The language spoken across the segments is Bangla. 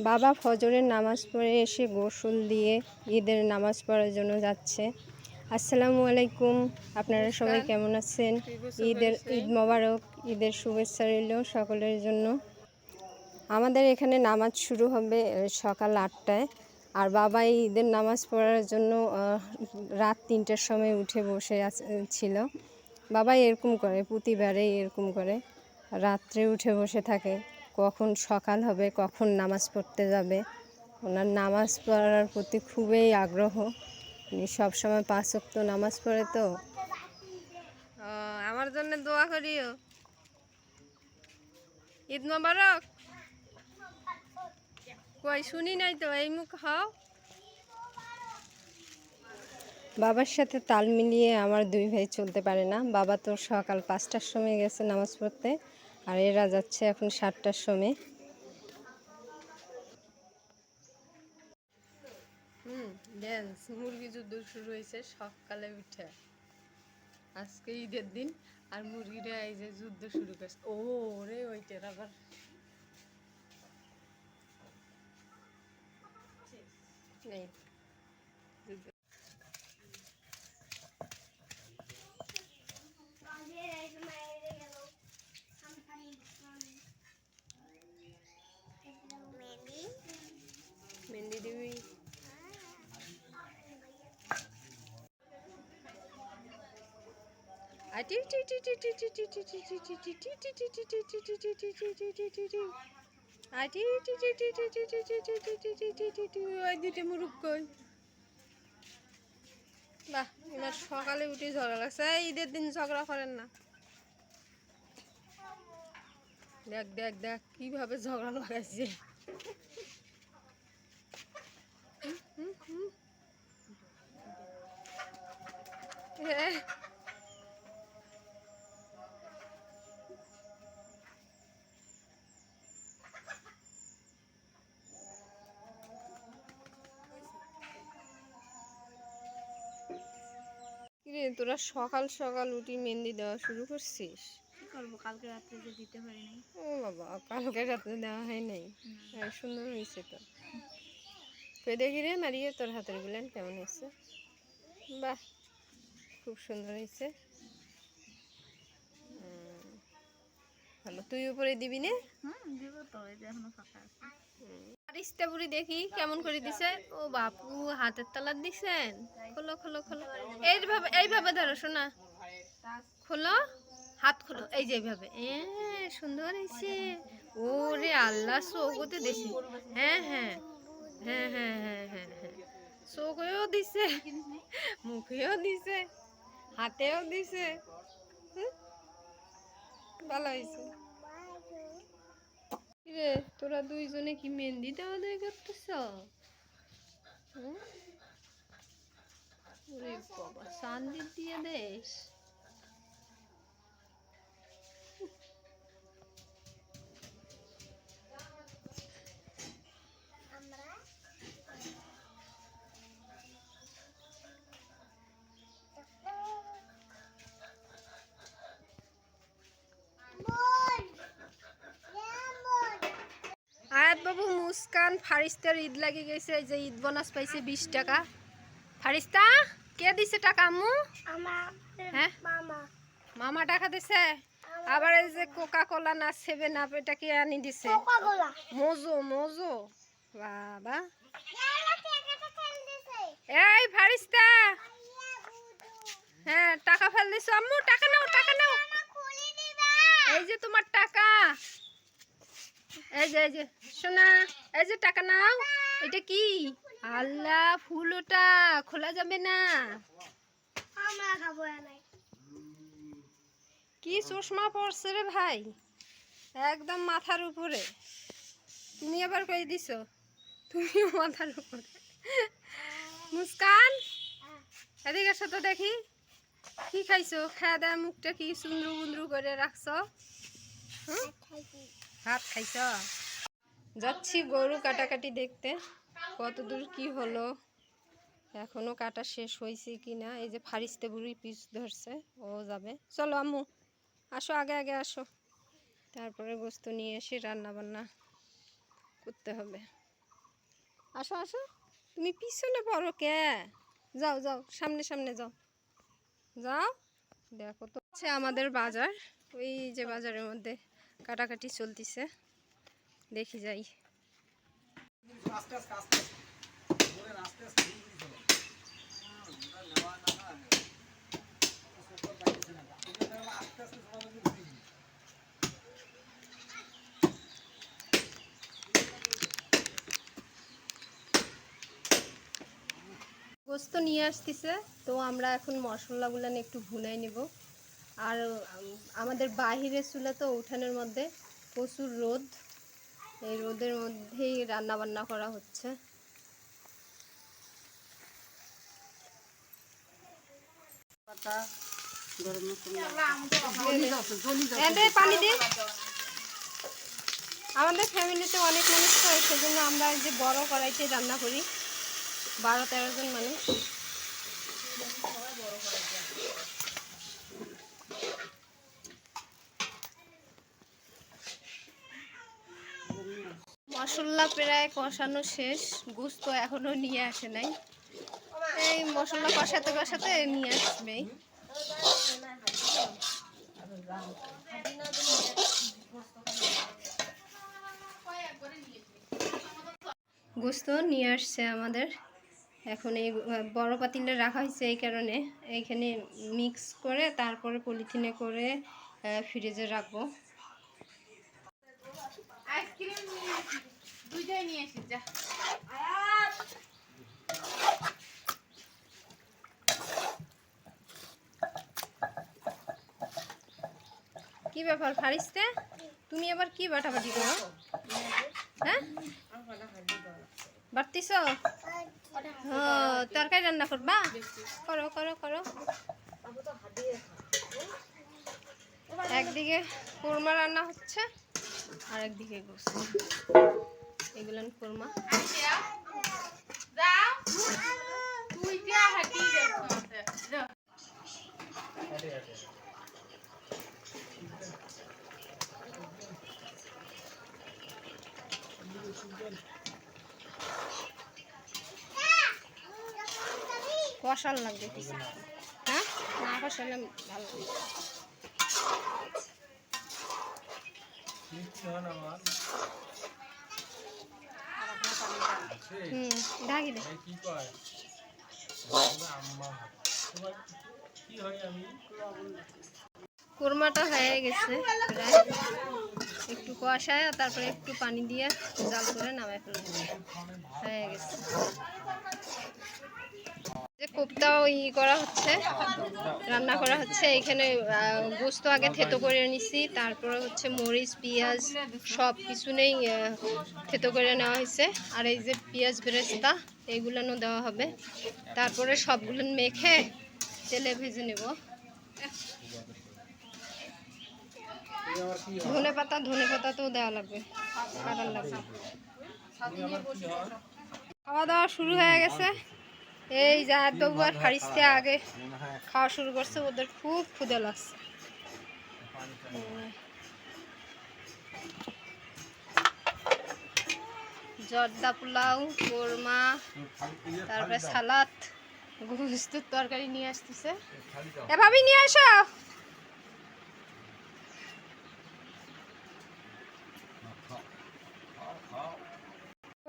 বাবা ফজরের নামাজ পড়ে এসে গোসল দিয়ে ঈদের নামাজ পড়ার জন্য যাচ্ছে। আসসালামু আলাইকুম আপনারা সবাই কেমন আছেন? ঈদের ঈদ মোবারক ঈদের শুভেচ্ছা রইল সকলের জন্য। আমাদের এখানে নামাজ শুরু হবে সকাল আটটায়। আর বাবা এই ঈদের নামাজ পড়ার জন্য রাত তিনটার সময় উঠে বসে আছ- ছিল। বাবা এরকম করে প্রতিবারে এরকম করে রাত্রে উঠে বসে থাকে। কখন সকাল হবে কখন নামাজ পড়তে যাবে। ওনার নামাজ পড়ার প্রতি খুবই আগ্রহ। উনি সবসময় পাঁচ ওয়াক্ত নামাজ পড়ে তো। আমার জন্য দোয়া করিও। ঈদ মোবারক। কই শুনি নাই তো এই মুখ হাও বাবার সাথে তাল মিলিয়ে আমার দুই ভাই চলতে পারে না। বাবা তো সকাল পাঁচটার সময় গেছে নামাজ পড়তে। আর এরা যাচ্ছে এখন সাতটার সময়। হুম ড্যান্স মুরগি যুদ্ধ শুরু হয়েছে সকালে উঠে। আজকে ঈদের দিন, আর মুরগিরা এই যে যুদ্ধ শুরু করছে। ও রে, ওইটার আবার। এই যুদ্ধ। মেহেন্দি দিবি সকালে উঠে ঝগড়া লাগছে ঈদের দিন ঝগড়া করেন না দেখ দেখ দেখ, কীভাবে ঝগড়া লাগাইছে। তোরা সকাল সকাল উঠি মেহেন্দি দেওয়া শুরু করছিস? করব কালকে রাত্রে যে দিতে পারি নাই। ও বাবা কালকে রাত্রে দেওয়া হয় নাই? হ্যাঁ সুন্দর হয়েছে তো। তুই দেখি রে মারিয়ে তোর হাতের গুলেন কেমন হয়েছে? বাহ খুব সুন্দর হয়েছে। ভালো। তুই উপরে দিবি না। এখনও আরিস্তা বুড়ি দেখি কেমন করে দিছে? ও বাপু হাতের তলার দিছেন? খোলো খোলো খোলো। এইভাবে এইভাবে ধরো শোনা। খোলো হাত খোলো এই যে এইভাবে। এ সুন্দর হয়েছে। ওরে আল্লাহ চৌকতে দিছি। হ্যাঁ হ্যাঁ হ্যাঁ হ্যাঁ হ্যাঁ হ্যাঁ হ্যাঁ। চৌকেও দিছে মুখেও দিছে হাতেও দিছে? ভালো হয়েছে। রে তোরা দুইজনে কি মেহেন্দি দেওয়া দেওয়া করতেছ? বাবা সান্দির দিয়ে দেশ। মুস্কান ফারিস্তার ঈদ লাগি গেছে যে ঈদ বোনাস পাইছে বিশ টাকা। ফারিস্তা কে দিছে টাকা আম্মু? হ্যাঁ? মামা। টাকা দিছে? আবার এই যে কোকা কোলা না সেভেন আপ এটা কে আনি দিছে? মোজো মোজো। বাবা। এই ফারিস্তা। হ্যাঁ টাকা ফেল দিছো আম্মু টাকা নাও টাকা নাও। এই যে তোমার টাকা। এই যে এই যে। শোনা এই যে টাকা নাও এটা কি? আল্লাহ ফুল ওটা খোলা যাবে না। কি চশমা পড়ছে রে ভাই? একদম মাথার উপরে। তুমি আবার কই দিছো? তুমিও মাথার উপরে। মুস্কান? এদিকে তো দেখি। কি খাইছো? খাওয়া দাওয়া মুখটা কি সুন্দর বুন্দরু করে রাখছো? ভাত খাইছ? যাচ্ছি গরু কাটাকাটি দেখতে। কত দূর কি হলো? এখনও কাটা শেষ হয়েছে কি না এই যে ফারিস্তে বুড়ি পিস ধরছে, ও যাবে। চলো আম্মু, আসো, আগে আগে আসো। তারপরে গোস্ত নিয়ে এসে রান্না বান্না করতে হবে। আসো আসো। তুমি পিছনে পড়ো কে? যাও যাও, সামনে সামনে যাও। যাও। দেখো তো, হচ্ছে আমাদের বাজার। ওই যে বাজারের মধ্যে কাটাকাটি চলতিছে। দেখি যাই। গোস্ত নিয়ে আসতেছে, তো আমরা এখন মশলাগুলো একটু ভুনাই নেব। আর আমাদের বাহিরের চুলা তো উঠানের মধ্যে প্রচুর রোদ। এই রোদের মধ্যেই রান্না বান্না করা হচ্ছে। আমাদের ফ্যামিলিতে অনেক মানুষ তো সেজন্য আমরা যে বড় কড়াইতে রান্না করি। বারো তেরো জন মানুষ। মশলা প্রায় কষানো শেষ, গুস্ত এখনও নিয়ে আসে নাই। এই মশলা কষাতে কষাতে নিয়ে আসবে গোস্ত নিয়ে আসছে আমাদের। এখন এই বড় পাতিলে রাখা হয়েছে এই কারণে। এইখানে মিক্স করে তারপরে পলিথিনে করে ফ্রিজে রাখব। দুইটাই নিয়ে এসেছি যা। কি ব্যাপার ফারিস্তে? তুমি আবার কি বাটাবাটি করো? হ্যাঁ? বাড়তিস তরকারি রান্না করবা? করো করো করো। একদিকে কোরমা রান্না হচ্ছে আর একদিকে গোস্ত এগুলো কোরমা। কষাল লাগবে। হ্যাঁ? না কষালে ভালো লাগবে হুম ঢাকি দে। কি কয়? আম্মা তোমার কি হয় আমি কোরমাটা হয়ে গেছে একটু কষায় তারপরে একটু পানি দিয়ে জাল করে নামায় ফেলব। হয়ে গেছে। যে ই করা হচ্ছে। রান্না করা হচ্ছে। এখানে গোস্ত আগে থেতো করে নিছি, তারপরে হচ্ছে মরিচ, পেঁয়াজ সব কিছু নেই থেতো করে নেওয়া হয়েছে। আর এই যে পেঁয়াজ বেরেস্তা এইগুলো দেওয়া হবে। তারপরে সবগুলো মেখে তেলে ভেজে নেব। ধনে পাতা ধনে পাতা তো দেওয়া লাগবে। খাওয়া দাওয়া শুরু হয়ে গেছে। এই জাহাদ বাবু আর ফারিস্তে আগে খাওয়া শুরু করছে ওদের খুব ক্ষুদে লাগছে। জর্দা পোলাও কোরমা তারপরে সালাদ গুস্তুর তরকারি নিয়ে আসতেছে। এ ভাবি নিয়ে আসো।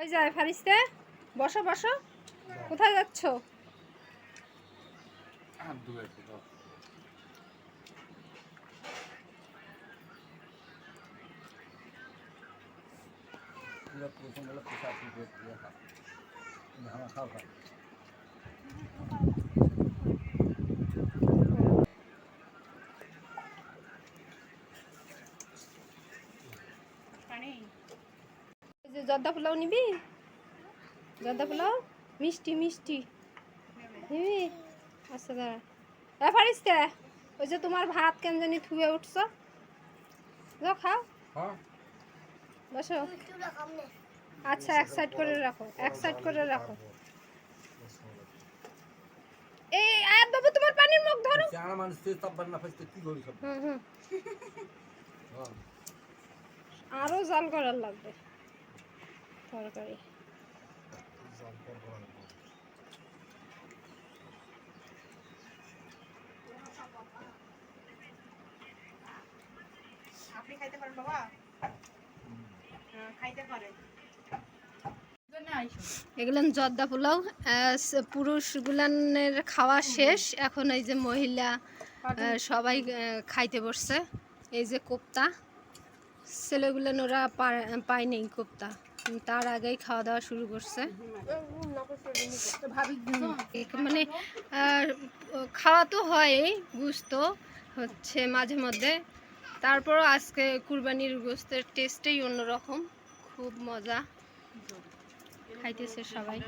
ওই যায় ফারিস্তে বসো বসো। কোথায় যাচ্ছ? জর্দা পোলাও নিবি? জর্দা পোলাও? মিষ্টি মিষ্টি। নিবি আচ্ছা দাঁড়া। এ ফারিস্তে ওই যে তোমার ভাত কেন জানি থুয়ে উঠছ? যাও খাও। বসো। আচ্ছা এক সাইড করে রাখো এক সাইড করে রাখো। এই আয়াত বাবু তোমার পানির মুখ ধরো। চারা মানুষ তাপবার না ফাইতে কি করি সব? হুম হুম। হ্যাঁ। আরও জাল করার লাগবে। তরকারি। আপনি খাইতে পারেন বাবা? হ্যাঁ, খাইতে পারেন। এগুলান জর্দা পোলাও পুরুষগুলানের খাওয়া শেষ। এখন এই যে মহিলা আহ, সবাই আহ, খাইতে বসছে। এই যে কোপ্তা ছেলেগুলান ওরা পা- পায়নি কোপ্তা। তার আগেই খাওয়া দাওয়া শুরু করছে। মানে খাওয়া তো হয় গুস্ত হচ্ছে মাঝে মধ্যে। তারপরও আজকে কুরবানির গোস্তের টেস্টেই অন্যরকম খুব মজা। খাইতেছে সবাই।